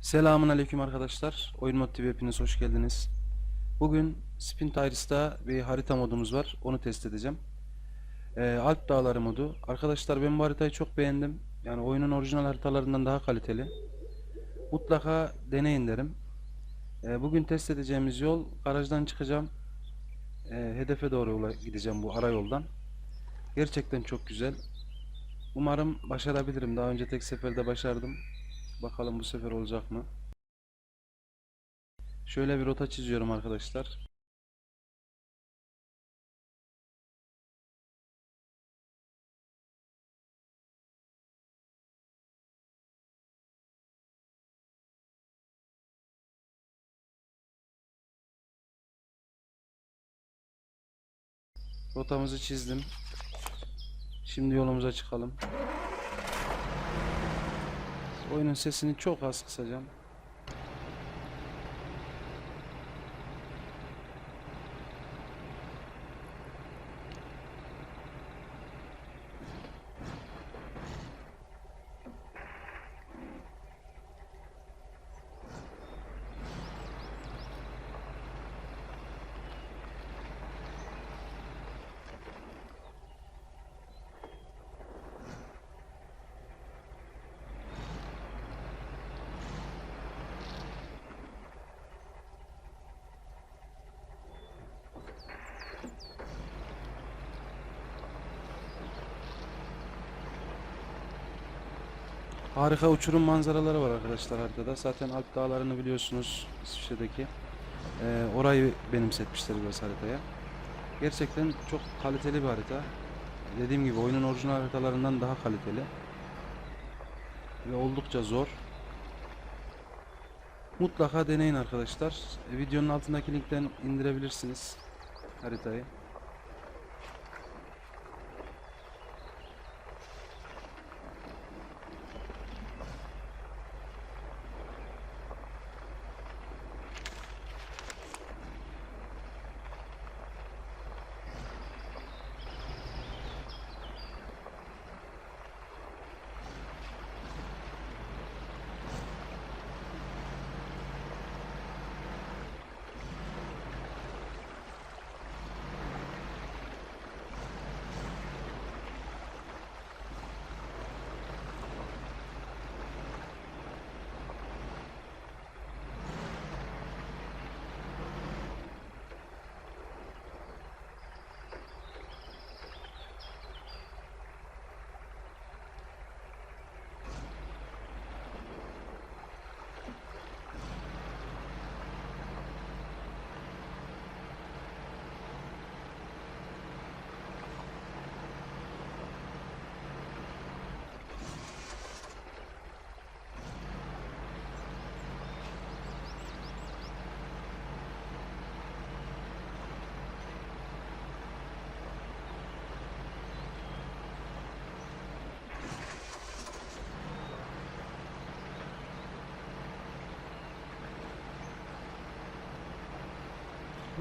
Selamun Aleyküm arkadaşlar. Oyun Mod TV hepiniz hoş geldiniz. Bugün Spin Tires'ta bir harita modumuz var. Onu test edeceğim. Ee, Alp Dağları modu. Arkadaşlar ben bu haritayı çok beğendim. Yani oyunun orijinal haritalarından daha kaliteli. Mutlaka deneyin derim. Ee, bugün test edeceğimiz yol garajdan çıkacağım. Ee, hedefe doğru gideceğim bu ara yoldan. Gerçekten çok güzel. Umarım başarabilirim. Daha önce tek seferde başardım. Bakalım bu sefer olacak mı? Şöyle bir rota çiziyorum arkadaşlar. Rotamızı çizdim. Şimdi yolumuza çıkalım. Oyunun sesini çok az kısacağım. Harika uçurum manzaraları var arkadaşlar haritada. Zaten Alp Dağları'nı biliyorsunuz İsviçre'deki. Ee, orayı benimsetmişler biraz haritaya. Gerçekten çok kaliteli bir harita. Dediğim gibi oyunun orijinal haritalarından daha kaliteli. Ve oldukça zor. Mutlaka deneyin arkadaşlar. Videonun altındaki linkten indirebilirsiniz haritayı.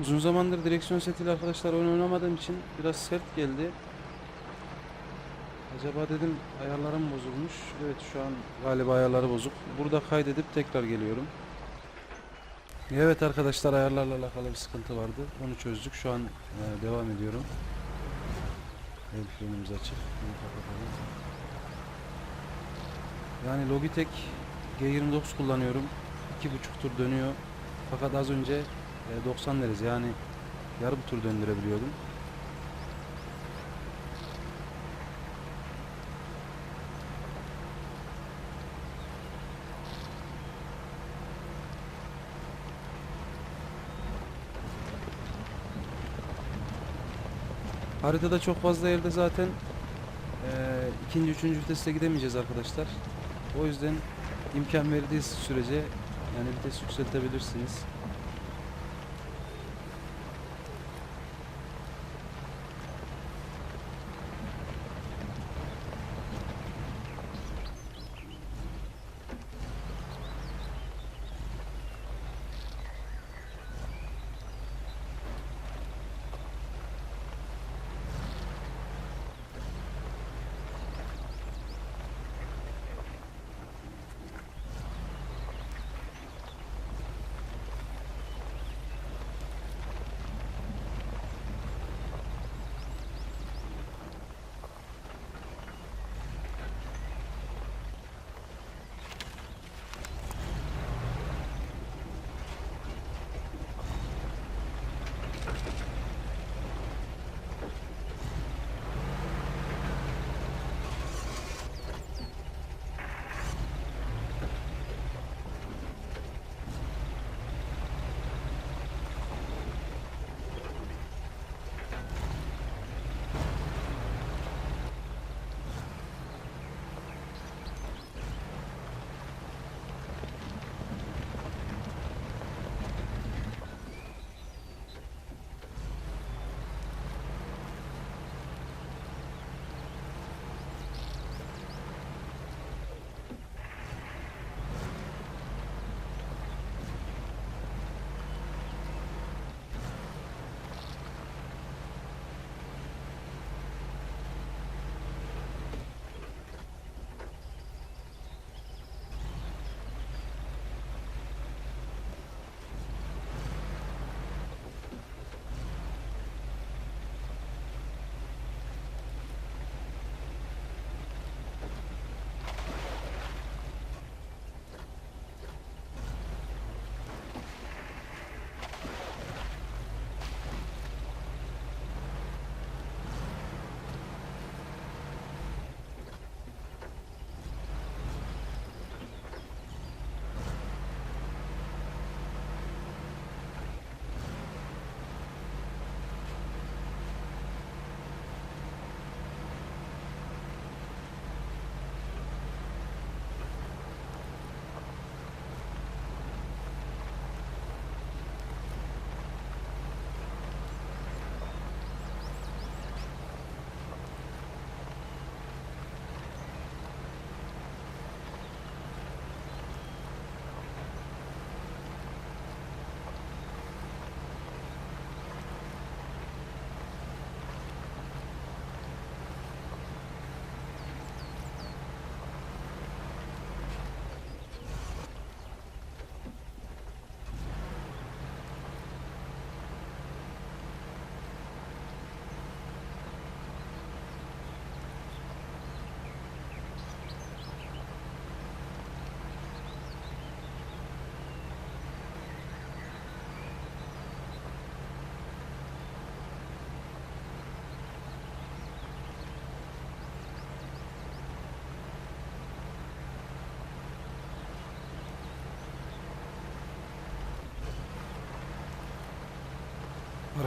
Uzun zamandır direksiyon setiyle arkadaşlar oyun oynamadığım için biraz sert geldi. Acaba dedim ayarlarım bozulmuş. Evet şu an galiba ayarları bozuk. Burada kaydedip tekrar geliyorum. Evet arkadaşlar ayarlarla alakalı bir sıkıntı vardı. Onu çözdük. Şu an e, devam ediyorum. El frenimiz açık. Bunu kapatalım. Yani Logitech G29 kullanıyorum. 2.5 tur dönüyor. Fakat az önce 90 derece yani yarım tur döndürebiliyordum. Haritada çok fazla yerde zaten e, ikinci, üçüncü viteste gidemeyeceğiz arkadaşlar. O yüzden imkan verdiği sürece yani vites yükseltebilirsiniz.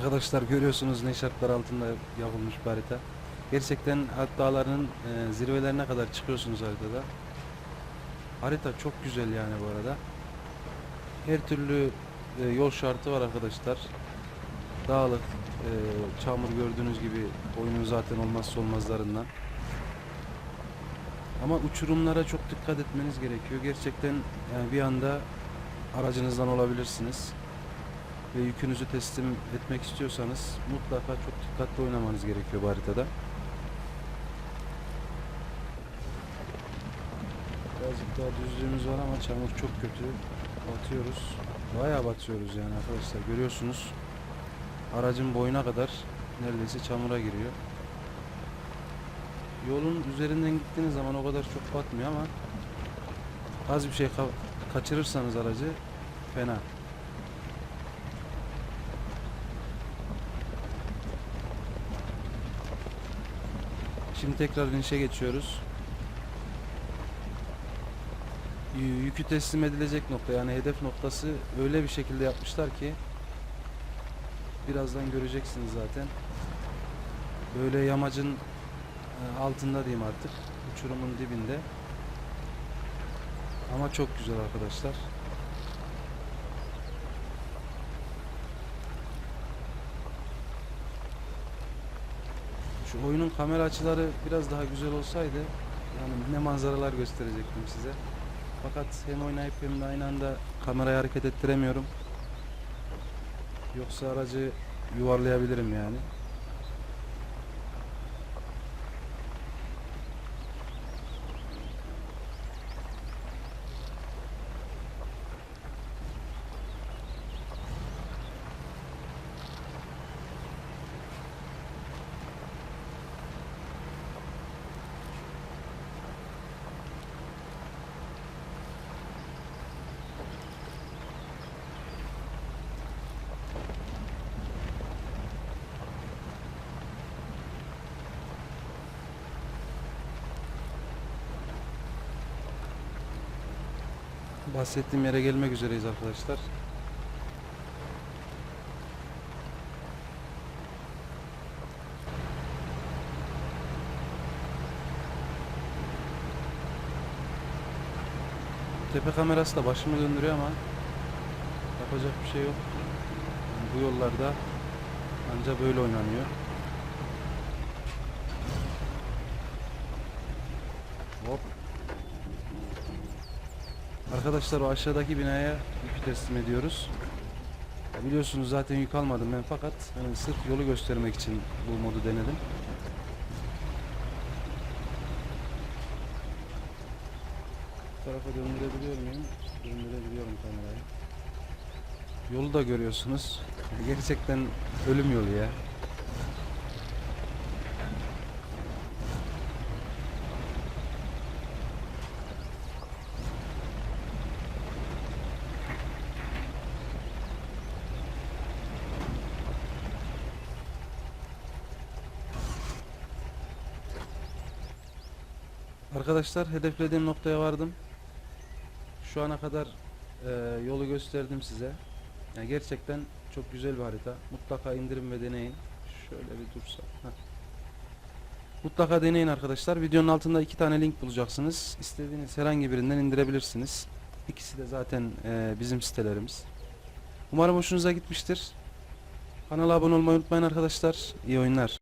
Arkadaşlar görüyorsunuz ne şartlar altında yapılmış bir harita. Gerçekten Alp Dağları'nın e, zirvelerine kadar çıkıyorsunuz haritada. Harita çok güzel yani bu arada. Her türlü e, yol şartı var arkadaşlar. Dağlık, e, çamur gördüğünüz gibi oyunun zaten olmazsa olmazlarından. Ama uçurumlara çok dikkat etmeniz gerekiyor. Gerçekten yani bir anda aracınızdan olabilirsiniz. Ve yükünüzü teslim etmek istiyorsanız mutlaka çok dikkatli oynamanız gerekiyor bu haritada. Birazcık daha düzlüğümüz var ama çamur çok kötü. Batıyoruz. Bayağı batıyoruz yani arkadaşlar. Görüyorsunuz. Aracın boyuna kadar neredeyse çamura giriyor. Yolun üzerinden gittiğiniz zaman o kadar çok batmıyor ama az bir şey ka- kaçırırsanız aracı fena. Şimdi tekrar inişe geçiyoruz. Yükü teslim edilecek nokta yani hedef noktası öyle bir şekilde yapmışlar ki birazdan göreceksiniz zaten. Böyle yamacın e, altında diyeyim artık. Uçurumun dibinde. Ama çok güzel arkadaşlar. Oyunun kamera açıları biraz daha güzel olsaydı yani ne manzaralar gösterecektim size. Fakat hem oynayıp hem de aynı anda kamerayı hareket ettiremiyorum. Yoksa aracı yuvarlayabilirim yani. Bahsettiğim yere gelmek üzereyiz arkadaşlar. Tepe kamerası da başımı döndürüyor ama yapacak bir şey yok. Bu yollarda anca böyle oynanıyor. Arkadaşlar o aşağıdaki binaya yükü teslim ediyoruz. Ya biliyorsunuz zaten yük almadım ben fakat hani sırf yolu göstermek için bu modu denedim. Bu tarafa döndürebiliyor muyum? Döndürebiliyorum kamerayı. Yolu da görüyorsunuz. Gerçekten ölüm yolu ya. Arkadaşlar hedeflediğim noktaya vardım. Şu ana kadar e, yolu gösterdim size. Yani gerçekten çok güzel bir harita. Mutlaka indirin ve deneyin. Şöyle bir dursa. Mutlaka deneyin arkadaşlar. Videonun altında iki tane link bulacaksınız. İstediğiniz herhangi birinden indirebilirsiniz. İkisi de zaten e, bizim sitelerimiz. Umarım hoşunuza gitmiştir. Kanala abone olmayı unutmayın arkadaşlar. İyi oyunlar.